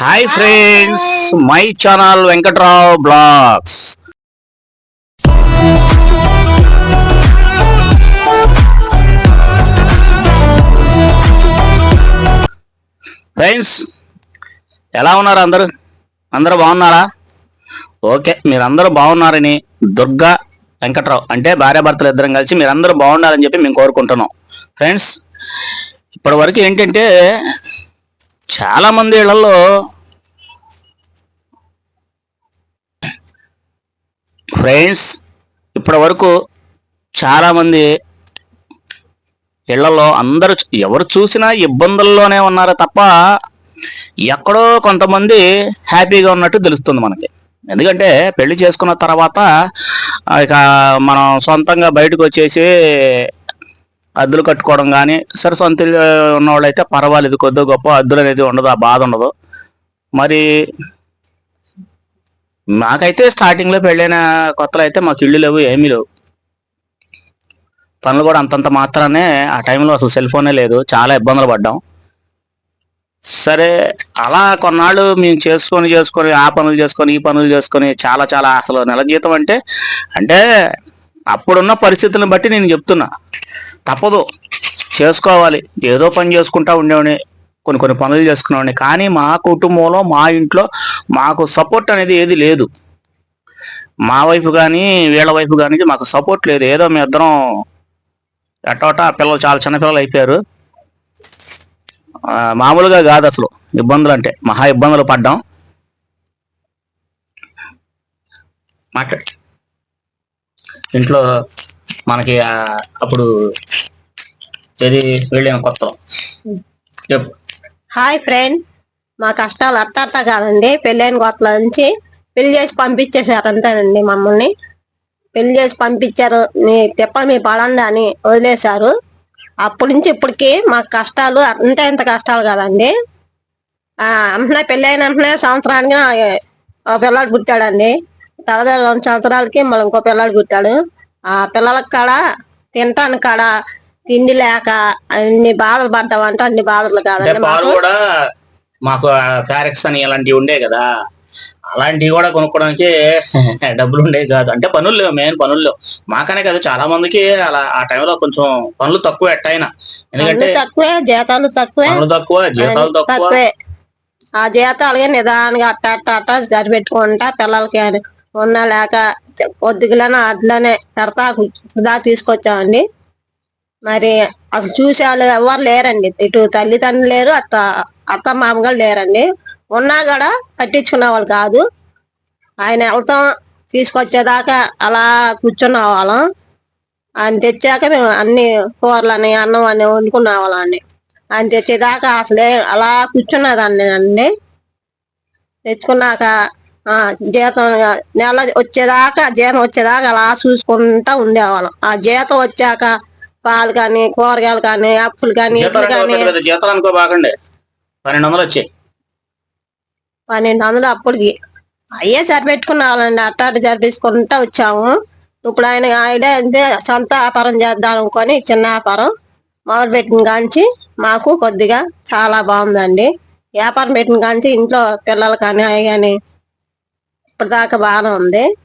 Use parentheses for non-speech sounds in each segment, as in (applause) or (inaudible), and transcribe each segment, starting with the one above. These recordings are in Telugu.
Hi friends my channel Venkatrao vlogs friends ఎలా ఉన్నారు అందరూ? అందరూ బాగున్నారా? ఓకే మీరందరూ బాగున్నారని దుర్గా వెంకట్రావు అంటే భార్యాభర్తలు ఇద్దరం కలిసి మీరందరూ బాగుండాలని చెప్పి మేము కోరుకుంటున్నాం. ఫ్రెండ్స్ ఇప్పటి వరకు ఏంటంటే చాలా మంది ఇళ్ళలో ఫ్రెండ్స్ ఇప్పటి వరకు చాలామంది ఇళ్ళలో అందరూ ఎవరు చూసినా ఇబ్బందుల్లోనే ఉన్నారు తప్ప ఎక్కడో కొంతమంది హ్యాపీగా ఉన్నట్టు తెలుస్తుంది మనకి. ఎందుకంటే పెళ్ళి చేసుకున్న తర్వాత ఇక మనం సొంతంగా బయటకు వచ్చేసి అద్దులు కట్టుకోవడం కానీ సరే సొంత ఇల్లు ఉన్నవాళ్ళైతే పర్వాలేదు కొద్దిగా గొప్ప అద్దులు అనేది ఉండదు ఆ బాధ ఉండదు. మరి మాకైతే స్టార్టింగ్లో పెళ్ళైన కొత్తలో అయితే మాకు ఇల్లు లేవు ఏమీ లేవు. పనులు కూడా అంతంత మాత్రానే ఆ టైంలో అసలు సెల్ ఫోనే లేదు చాలా ఇబ్బందులు పడ్డాం. సరే అలా కొన్నాళ్ళు మేము చేసుకొని చేసుకొని ఆ పనులు చేసుకొని ఈ పనులు చేసుకొని చాలా చాలా అసలు నెల జీతం అంటే అంటే అప్పుడున్న పరిస్థితులను బట్టి నేను చెప్తున్నా. తప్పదు. చేసుకోవాలి. ఏదో పని చేసుకుంటా ఉండేవాడిని. కొన్ని కొన్ని పనులు చేసుకునేవాడిని. కానీ మా కుటుంబంలో మా ఇంట్లో మాకు సపోర్ట్ అనేది ఏది లేదు. మా వైపు కానీ వీళ్ళ వైపు కానీ మాకు సపోర్ట్ లేదు. ఏదో మీ ఇద్దరం ఎట్టోట పిల్లలు చాలా చిన్న పిల్లలు అయిపోయారు. మామూలుగా కాదు అసలు. ఇబ్బందులు అంటే. మహా ఇబ్బందులు పడ్డాం. మాట్లాడు ఇంట్లో మనకి అప్పుడు ఏది వెళ్ళిన హాయ్ ఫ్రెండ్. మా కష్టాలు అర్థ అర్థ కాదండి. పెళ్ళైన కొత్తల నుంచి పెళ్ళి చేసి పంపించేశారు అంతేనండి మమ్మల్ని. పెళ్ళి చేసి పంపించారు. మీ తిప్ప మీ పడండి అని వదిలేశారు. అప్పటి నుంచి ఇప్పటికి మా కష్టాలు అంత ఇంత కష్టాలు కాదండి. ఆ వెంటనే పెళ్ళైన వెంటనే సంవత్సరానికి నా- పిల్లాడు పుట్టాడండి. తర్వాత రెండు సంవత్సరాలకి మళ్ళీ ఇంకో పిల్లాడు పుట్టాడు. ఆ పిల్లలకి కాడ తినటానికి కాడ తిండి లేక అన్ని బాధలు పడ్డామంటే అన్ని బాధలు అంటే కాదండి పాలు కూడా మాకు ప్యారెక్స్ అని ఇలాంటివి ఉండే కదా. అలాంటివి కూడా కొనుక్కోవడానికి (laughs) డబ్బులు ఉండేవి కాదు. అంటే పనులు లేవు మెయిన్ పనులు లేవు. మాకనే కదా చాలా మందికి అలా ఆ టైంలో కొంచెం పనులు తక్కువ ఎట్టయినా ఎందుకంటే తక్కువే జీతాలు తక్కువే. పనులు తక్కువ జీతాలు తక్కువ. తక్కువే. ఆ జీతాలుగా నిదానంగా అట్ట అట్ట అట్ట సరిపెట్టుకుంటా పిల్లలకి అని. ఉన్నా లేక పొద్దుగులనే అట్లనే పెడతా సుధా తీసుకొచ్చామండి. మరి అసలు చూసే వాళ్ళు ఎవరు లేరండి. ఇటు తల్లిదండ్రులు లేరు అత్త అత్త మామగారు లేరండి. ఉన్నా కూడా పట్టించుకునే వాళ్ళు కాదు. ఆయన వెళ్తాం తీసుకొచ్చేదాకా అలా కూర్చున్న వాళ్ళం. ఆయన తెచ్చాక మేము అన్ని కూరలని అన్నం అని వండుకునే వాళ్ళం ఆయన తెచ్చేదాకా అసలే అలా కూర్చున్నదాన్ని అండి తెచ్చుకున్నాక జీతం నెల వచ్చేదాకా జీతం వచ్చేదాకా అలా చూసుకుంటా ఉండేవాళ్ళం. ఆ జీతం వచ్చాక పాలు కానీ కూరగాయలు కానీ అప్పులు కానీ అంటే కానీ జీతాలు అనుకో బాగండి పన్నెండు వందలు వచ్చాయి. పన్నెండు వందలు అప్పుడుకి. అయ్యే సరిపెట్టుకున్న వాళ్ళండి అట్ట అట్ట సరిపెట్టుకుంటా వచ్చాము. ఇప్పుడు ఆయన ఆయన అంటే సొంత వ్యాపారం చేద్దాం అనుకొని చిన్న వ్యాపారం మొదలు పెట్టిన కాంచి మాకు కొద్దిగా చాలా బాగుందండి. వ్యాపారం పెట్టిన కాంచి ఇంట్లో పిల్లలు కానీ అవి కానీ ఇప్పటిదాకా బాగానే ఉంది.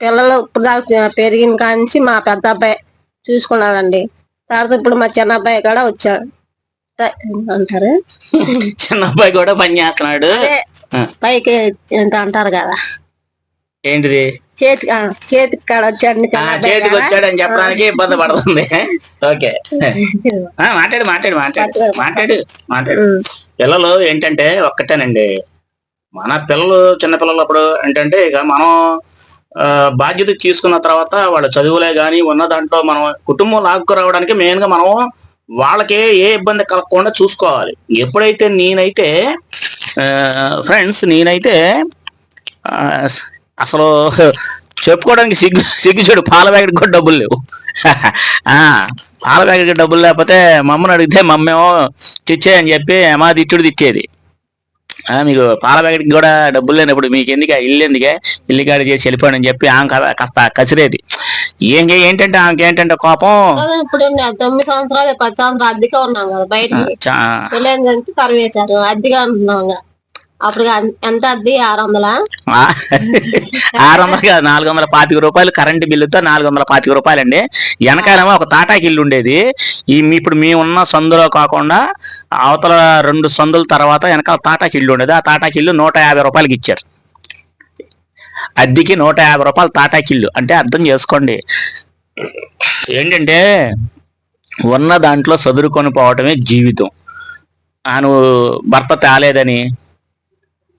పిల్లలు ఇప్పుడు దాకా పెరిగిన కాంచి మా పెద్ద అబ్బాయి చూసుకున్నాడండి. తర్వాత ఇప్పుడు మా చిన్న అబ్బాయి కూడా వచ్చాడు. త- అంటారు చిన్న అబ్బాయి కూడా పని చేస్తున్నాడు. పైకి ఏంటో అంటారు కదా. ఏంటిది? చేతి చేతికి కాడ వచ్చాడు చేతికి కదా. వచ్చాడని చెప్పడానికి ఇబ్బంది పడుతుంది. ఓకే. (laughs) మాట్లాడు మాట్లాడు మాట్లాడు. మాట్లాడు. మాట్లాడు. పిల్లలు ఏంటంటే ఒక్కటేనండి. మన పిల్లలు చిన్న పిల్లలు అప్పుడు ఏంటంటే ఇక మనం బాధ్యత తీసుకున్న తర్వాత వాళ్ళ చదువులే కానీ ఉన్న దాంట్లో మనం కుటుంబం లాక్కు రావడానికి మెయిన్గా మనం వాళ్ళకే ఏ ఇబ్బంది కలగకుండా చూసుకోవాలి. ఎప్పుడైతే నేనైతే ఫ్రెండ్స్ నేనైతే అసలు చెప్పుకోవడానికి సిగ్గు సిగ్గు చెడు పాల ప్యాకెట్ కూడా డబ్బులు లేవు. ఆ, పాల ప్యాకెట్ డబ్బులు లేకపోతే మమ్మల్ని అడిగితే మమ్మేమో తెచ్చేయని చెప్పి మా తిట్టుడు తిట్టేది మీకు పాల ప్యాకెట్ కూడా డబ్బులు లేనప్పుడు మీకు ఎందుకు? ఇల్లు ఎందుకే? ఇల్లు కాడి చేసి వెళ్ళిపోయాడు అని చెప్పి ఆమె కదా కాస్త కసిరేది. ఏం ఏంటంటే ఆమెకి ఏంటంటే కోపం? ఇప్పుడు తొమ్మిది సంవత్సరాలు పది సంవత్సరాలు అద్దెగా ఉన్నాం కదా బయట అద్దెగా ఉంటున్నాం. అప్పుడు ఎంత అద్ది? ఆరు వందల ఆరు వందలు కాదు నాలుగు వందల పాతిక రూపాయలు కరెంటు బిల్లుతో నాలుగు వందల పాతిక రూపాయలు అండి వెనకాలేమో ఒక తాటాకి ఇల్లు ఉండేది. ఈ మీ- ఇప్పుడు మేము ఉన్న సందులో కాకుండా అవతల రెండు సందుల తర్వాత వెనకాల తాటాకి ఇల్లు ఉండేది. ఆ తాటాకి ఇల్లు నూట యాభై రూపాయలకి ఇచ్చారు. అద్దెకి నూట యాభై రూపాయలు తాటాకి ఇల్లు. అంటే అర్థం చేసుకోండి. ఏంటంటే ఉన్న దాంట్లో చదురుకొని పోవటమే జీవితం. ఆను నువ్వు భర్త తేలేదని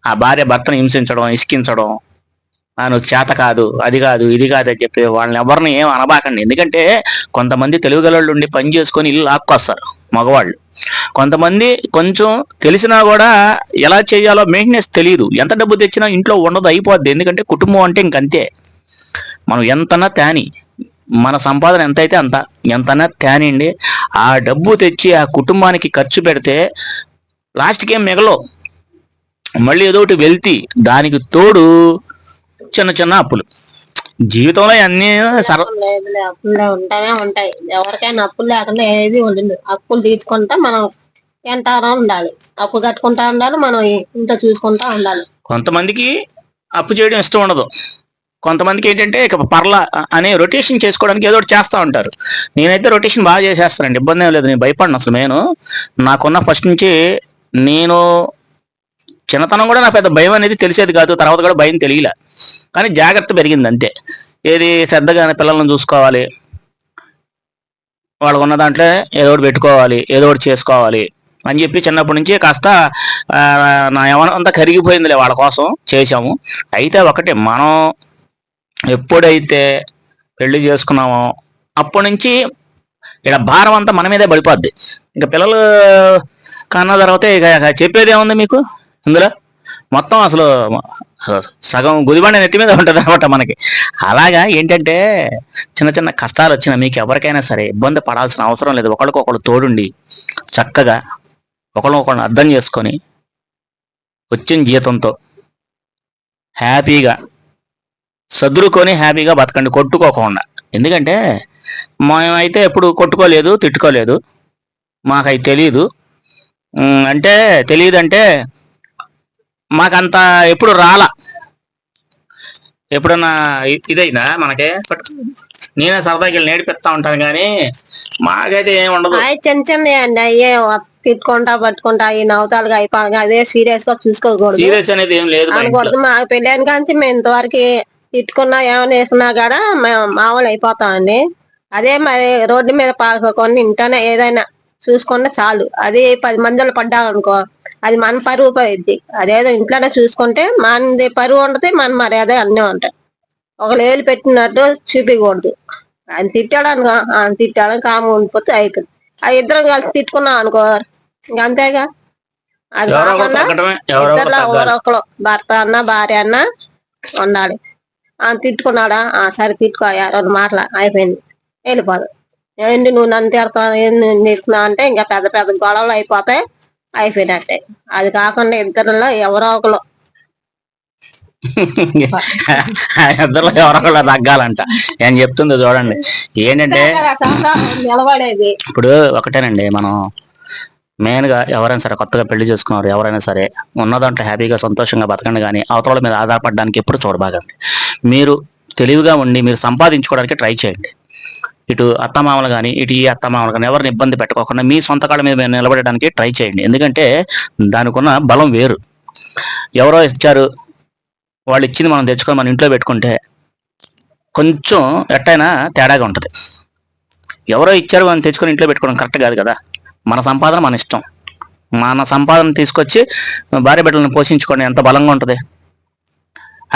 ఆ భార్య భర్తను హింసించడం ఇసికించడం ఆ నువ్వు చేత కాదు అది కాదు ఇది కాదు అని చెప్పి వాళ్ళని ఎవరిని ఏం అనబాకండి. ఎందుకంటే కొంతమంది తెలుగుగలళ్ళు ఉండి పని చేసుకొని ఇల్లు లాక్కొస్తారు మగవాళ్ళు. కొంతమంది కొంచెం తెలిసినా కూడా ఎలా చేయాలో మెయింటెనెన్స్ తెలియదు ఎంత డబ్బు తెచ్చినా ఇంట్లో ఉండదు అయిపోద్ది. ఎందుకంటే కుటుంబం అంటే ఇంకంతే. మనం ఎంతనా తేని. మన సంపాదన ఎంతైతే అంత ఎంతనా తేనండి ఆ డబ్బు తెచ్చి ఆ కుటుంబానికి ఖర్చు పెడితే లాస్ట్కి ఏం మిగలవు. మళ్ళీ ఏదో ఒకటి వెళ్తి దానికి తోడు చిన్న చిన్న అప్పులు. జీవితంలో అన్ని అప్పులే ఉంటానే ఉంటాయి. ఎవరికైనా అప్పులు లేకుండా ఏది ఉండదు. అప్పులు తీర్చుకుంటా మనం ఎంటారా ఉండాలి. అప్పు కట్టుకుంటా ఉండాలి మనం ఇంట్లో చూసుకుంటా ఉండాలి. కొంతమందికి అప్పు చేయడం ఇష్టం ఉండదు. కొంతమందికి ఏంటంటే ఇక పర్ల అనే రొటేషన్ చేసుకోవడానికి ఏదో ఒకటి చేస్తూ ఉంటారు. నేనైతే రొటేషన్ బాగా చేసేస్తానండి. ఇబ్బంది ఏం లేదు. నేను భయపడిన అసలు. నేను నాకున్న ఫస్ట్ నుంచి నేను చిన్నతనం కూడా నాకు పెద్ద భయం అనేది తెలిసేది కాదు తర్వాత కూడా భయం తెలియలే. కానీ జాగ్రత్త పెరిగింది అంతే. ఏది శ్రద్ధగానే పిల్లలను చూసుకోవాలి. వాళ్ళకు ఉన్న దాంట్లో ఏదో ఒకటి పెట్టుకోవాలి ఏదో ఒకటి చేసుకోవాలి అని చెప్పి చిన్నప్పటి నుంచి కాస్త నా యవనం అంతా కరిగిపోయిందిలే వాళ్ళ కోసం చేశాము. అయితే ఒకటి మనం ఎప్పుడైతే పెళ్ళి చేసుకున్నామో అప్పటి నుంచి ఇక్కడ భారం అంతా మన మీదే పడిపోద్ది. ఇంకా పిల్లలు కన్న తర్వాత ఇక ఇక చెప్పేది ఏముంది మీకు? ఇందులో మొత్తం అసలు సగం గుదిబండ నెత్తి మీద ఉంటుంది అనమాట మనకి. అలాగా ఏంటంటే చిన్న చిన్న కష్టాలు వచ్చినా మీకు ఎవరికైనా సరే ఇబ్బంది పడాల్సిన అవసరం లేదు. ఒకరికొకరు తోడుండి చక్కగా ఒకరినొకరిని అర్థం చేసుకొని వచ్చిన జీతంతో హ్యాపీగా సదురుకొని హ్యాపీగా బతకండి. కొట్టుకోకుండా. ఎందుకంటే మేమైతే ఎప్పుడు కొట్టుకోలేదు తిట్టుకోలేదు. మాకవి తెలియదు అంటే తెలియదు అంటే మాకంత ఎప్పుడు రాలా? ఎప్పుడన్నా ఇ- ఇదైందా మనకి? నేనే సరదాకి వెళ్ళి నేర్పిస్తా ఉంటాను కానీ మాకైతే ఏం ఉండదు. చిన్న చిన్న అండి అయ్యే తిట్టుకుంటా పట్టుకుంటా ఈ నవతాలుగా అయిపోయి అదే సీరియస్గా చూసుకోకూడదు. సీరియస్ అనేది ఏం లేదు. అనకూడదు మా పెళ్ళైన కానీ మేము ఇంతవరకు తిట్టుకున్నా ఏమైనా వేసుకున్నా కూడా మేము మామూలు అయిపోతామండి అదే మరి రోడ్డు మీద పాకొని ఇంటనే ఏదైనా చూసుకున్నా చాలు. అది పది మందిలో పడ్డామనుకో అది మన పరువు పోయిద్ది. అదేదో ఇంట్లోనే చూసుకుంటే మనది పరువు ఉంటుంది మన మర్యాద అన్నీ ఉంటాయి. ఒక ఏళ్ళు పెట్టినట్టు చూపించకూడదు ఆయన తిట్టాడు అనుకో ఆయన తిట్టాడు కాము ఉండిపోతే అవుతుంది ఆ ఇద్దరం కలిసి తిట్టుకున్నాం అనుకో ఇంక అంతేగా? అది కాకుండా ఇద్దరిలో భర్త అన్న భార్య అన్న ఉండాలి. ఆ తిట్టుకున్నాడా? ఆ సరే తిట్టుకోయా రెండు మాటలు అయిపోయింది. వెళ్ళిపోదు. ఏంటి నువ్వు నన్ను తిడతావు తిడుతున్నావు అంటే ఇంకా పెద్ద పెద్ద గొడవలు అయిపోతాయి. అయిపోయినట్టే. అది కాకుండా ఇద్దరిలో ఎవరో ఒకరు ఇద్దరిలో ఎవరో ఒకరు తగ్గాలంట. నేను చెప్తుంది చూడండి. ఏంటంటే నిలబడేది. ఇప్పుడు ఒకటేనండి మనం మెయిన్గా ఎవరైనా సరే కొత్తగా పెళ్ళి చేసుకున్నారు ఎవరైనా సరే ఉన్నదంటే హ్యాపీగా సంతోషంగా బతకండి కానీ అవతల మీద ఆధారపడడానికి ఎప్పుడు చూడబాగండి మీరు తెలివిగా ఉండి మీరు సంపాదించుకోవడానికి ట్రై చేయండి. ఇటు అత్తమామలు కానీ ఇటు ఈ అత్తమామలు కానీ ఎవరిని ఇబ్బంది పెట్టుకోకుండా మీ సొంత కాళ్ళ మీద నిలబడడానికి ట్రై చేయండి. ఎందుకంటే దానికి ఉన్న బలం వేరు. ఎవరో ఇచ్చారు వాళ్ళు ఇచ్చింది మనం తెచ్చుకొని మన ఇంట్లో పెట్టుకుంటే కొంచెం ఎట్టయినా తేడాగా ఉంటుంది. ఎవరో ఇచ్చారు మనం తెచ్చుకొని ఇంట్లో పెట్టుకోవడం కరెక్ట్ కాదు కదా. మన సంపాదన మన ఇష్టం. మన సంపాదన తీసుకొచ్చి భార్య బిడ్డలను పోషించుకోండి ఎంత బలంగా ఉంటుంది?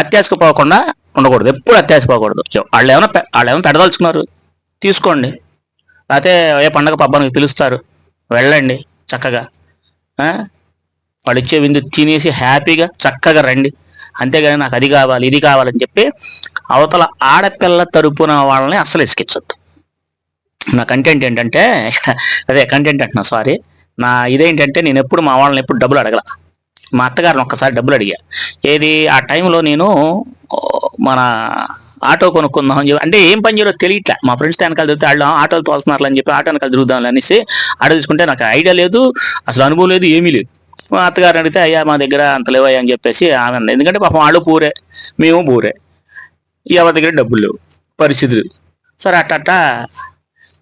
అత్యాశకు పోకుండా ఉండకూడదు. ఎప్పుడు అత్యాశ పోకూడదు. వాళ్ళు ఏమైనా వాళ్ళు ఏమైనా పెడదలుచుకున్నారు? తీసుకోండి. లేకపోతే ఏ పండగ పబ్బానికి పిలుస్తారు. వెళ్ళండి చక్కగా. వాళ్ళు ఇచ్చే విందు తినేసి హ్యాపీగా చక్కగా రండి. అంతేగాని నాకు అది కావాలి ఇది కావాలని చెప్పి అవతల ఆడపిల్ల తరపున వాళ్ళని అస్సలు ఇసుకిచ్చొద్దు నా కంటెంట్ ఏంటంటే అదే కంటెంట్ అంటున్నా సారీ నా ఇదేంటంటే నేను ఎప్పుడు మా వాళ్ళని ఎప్పుడు డబ్బులు అడగల. మా అత్తగారిని ఒక్కసారి డబ్బులు అడిగా. ఏది? ఆ టైంలో నేను మన ఆటో కొనుక్కుందాం అని చెప్పి అంటే ఏం పని చేయాలో తెలియట్లే. మా ఫ్రెండ్స్ వెనకాల తిరిగితే వాళ్ళు ఆటోలు తోలుతున్నారు అని చెప్పి ఆటో వెనకాల తిరుగుదాం అనేసి ఆటో తీసుకుంటే నాకు ఐడియా లేదు. అసలు అనుభవం లేదు ఏమీ లేదు. మా అత్తగారు అడిగితే అయ్యా మా దగ్గర అంత లేవయ్యా అని చెప్పేసి ఆమె ఎందుకంటే పాపం వాళ్ళు పూరే మేము పూరే. ఎవరి దగ్గర డబ్బులు లేవు పరిస్థితులు సరే అట్టట్ట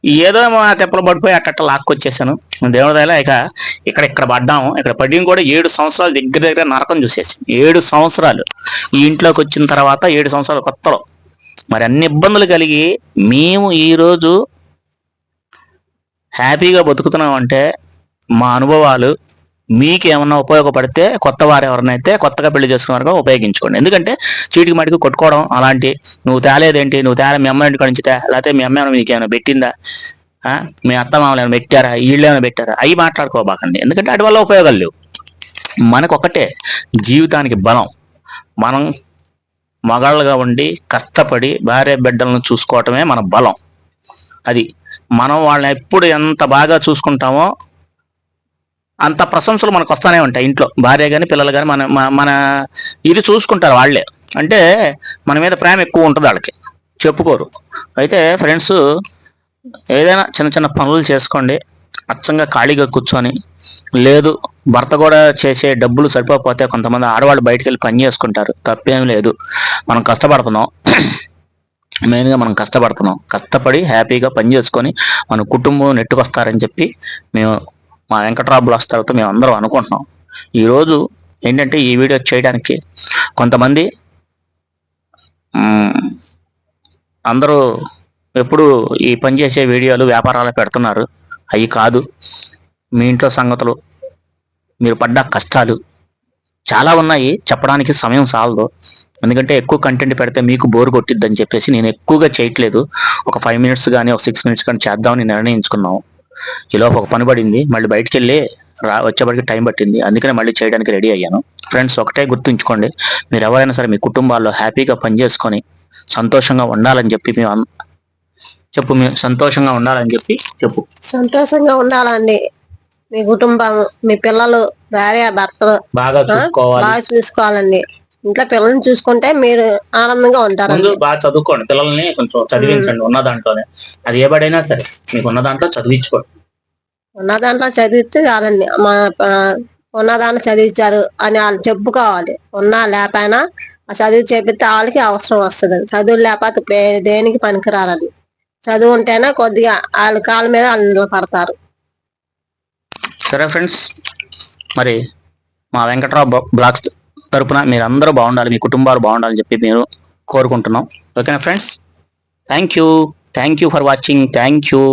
ఏదో మా తెప్పలు పడిపోయి అట్టట్ట లాక్కొచ్చేసాను. దేవుడి దయలా ఇక ఇక్కడ ఇక్కడ పడ్డాము. ఇక్కడ పడిన కూడా ఏడు సంవత్సరాలు దగ్గర దగ్గర నరకం చూసేసాం. ఏడు సంవత్సరాలు. ఈ ఇంట్లోకి వచ్చిన తర్వాత ఏడు సంవత్సరాలు కొత్తలో. మరి అన్ని ఇబ్బందులు కలిగి మేము ఈరోజు హ్యాపీగా బతుకుతున్నాం అంటే మా అనుభవాలు మీకు ఏమన్నా ఉపయోగపడితే కొత్త వారు ఎవరినైతే కొత్తగా పెళ్ళి చేసుకున్నారో ఉపయోగించుకోండి. ఎందుకంటే చీటికి మటికి కొట్టుకోవడం అలాంటి నువ్వు తేలేదేంటి? నువ్వు తేలే మీ అమ్మ ఇంటికి నుంచితే లేకపోతే మీ అమ్మ ఏమైనా మీకు ఏమైనా పెట్టిందా మీ అత్త మామలు ఏమైనా పెట్టారా? వీళ్ళు ఏమైనా పెట్టారా? అవి మాట్లాడుకోబాకండి. ఎందుకంటే వాటి వల్ల ఉపయోగాలు లేవు. మనకు ఒకటే జీవితానికి బలం. మనం మగాళ్ళుగా ఉండి కష్టపడి భార్య బిడ్డలను చూసుకోవటమే మన బలం. అది మనం వాళ్ళని ఎప్పుడు ఎంత బాగా చూసుకుంటామో అంత ప్రశంసలు మనకు వస్తూనే ఉంటాయి ఇంట్లో. భార్య కానీ పిల్లలు కానీ మన మన- మన ఇది చూసుకుంటారు వాళ్ళే. అంటే మన మీద ప్రేమ ఎక్కువ ఉంటుంది వాళ్ళకి. చెప్పుకోరు. అయితే ఫ్రెండ్స్ ఏదైనా చిన్న చిన్న పనులు చేసుకోండి. అచ్చంగా ఖాళీగా కూర్చొని లేదు భర్త కూడా చేసే డబ్బులు సరిపోకపోతే కొంతమంది ఆడవాళ్ళు బయటికి వెళ్ళి పని చేసుకుంటారు. తప్పేం లేదు. మనం కష్టపడుతున్నాం. (clears throat) మెయిన్గా మనం కష్టపడుతున్నాం. కష్టపడి హ్యాపీగా పని చేసుకొని మన కుటుంబం నెట్టుకొస్తారని చెప్పి మేము మా వెంకట్రావు బ్లాగ్స్ తర్వాత మేము అందరం అనుకుంటున్నాం. ఈరోజు ఏంటంటే ఈ వీడియో చేయడానికి కొంతమంది అందరూ ఎప్పుడు ఈ పని చేసే వీడియోలు వ్యాపారాలు పెడుతున్నారు. అవి కాదు. మీ ఇంట్లో సంగతులు మీరు పడ్డ కష్టాలు చాలా ఉన్నాయి. చెప్పడానికి సమయం సాలదు. ఎందుకంటే ఎక్కువ కంటెంట్ పెడితే మీకు బోర్ కొట్టిద్దని చెప్పేసి నేను ఎక్కువగా చేయట్లేదు. ఒక ఫైవ్ మినిట్స్ కానీ ఒక సిక్స్ మినిట్స్ కానీ చేద్దామని నిర్ణయించుకున్నాం. ఈలోపు ఒక పని పడింది. మళ్ళీ బయటికి వెళ్ళి రా వచ్చేప్పటికి టైం పట్టింది. అందుకనే మళ్ళీ చేయడానికి రెడీ అయ్యాను. ఫ్రెండ్స్ ఒకటే గుర్తుంచుకోండి. మీరు ఎవరైనా సరే మీ కుటుంబాల్లో హ్యాపీగా పనిచేసుకొని సంతోషంగా ఉండాలని చెప్పి మేము చెప్పు మేము సంతోషంగా ఉండాలని చెప్పి చెప్పు. సంతోషంగా ఉండాలండి. మీ కుటుంబం మీ పిల్లలు భార్య భర్తలు బాగా చూసుకోవాలి. బాగా చూసుకోవాలండి. ఇంట్లో పిల్లల్ని చూసుకుంటే మీరు ఆనందంగా ముందు ఉంటారండి బాగా చదువుకోండి. పిల్లల్ని కొంచెం చదివించండి ఉన్న దాంట్లోనే. అది ఏ బడైనా సరే మీకు ఉన్న దాంట్లో చదివించుకోండి. ఉన్న దాంట్లో చదివితే చాలండి మా ఉన్న దాంట్లో చదివించారు అని వాళ్ళు చెప్పుకోవాలి. ఉన్నా లేకపోయినా ఆ చదువు చేపిస్తే వాళ్ళకి అవసరం వస్తుంది. చదువు లేకపోతే దేనికి పనికిరారండి చదువు ఉంటేనే కొద్దిగా వాళ్ళ కాళ్ళ మీద వాళ్ళు నిలబడతారు. సరే ఫ్రెండ్స్ మరి మా వెంకట్రావు బ్లాక్స్ బ్లాగ్స్ తరపున మీరు అందరూ బాగుండాలి మీ కుటుంబాలు బాగుండాలని చెప్పి మీరు కోరుకుంటున్నాం. ఓకేనా friends? Thank you. Thank you for watching. Thank you.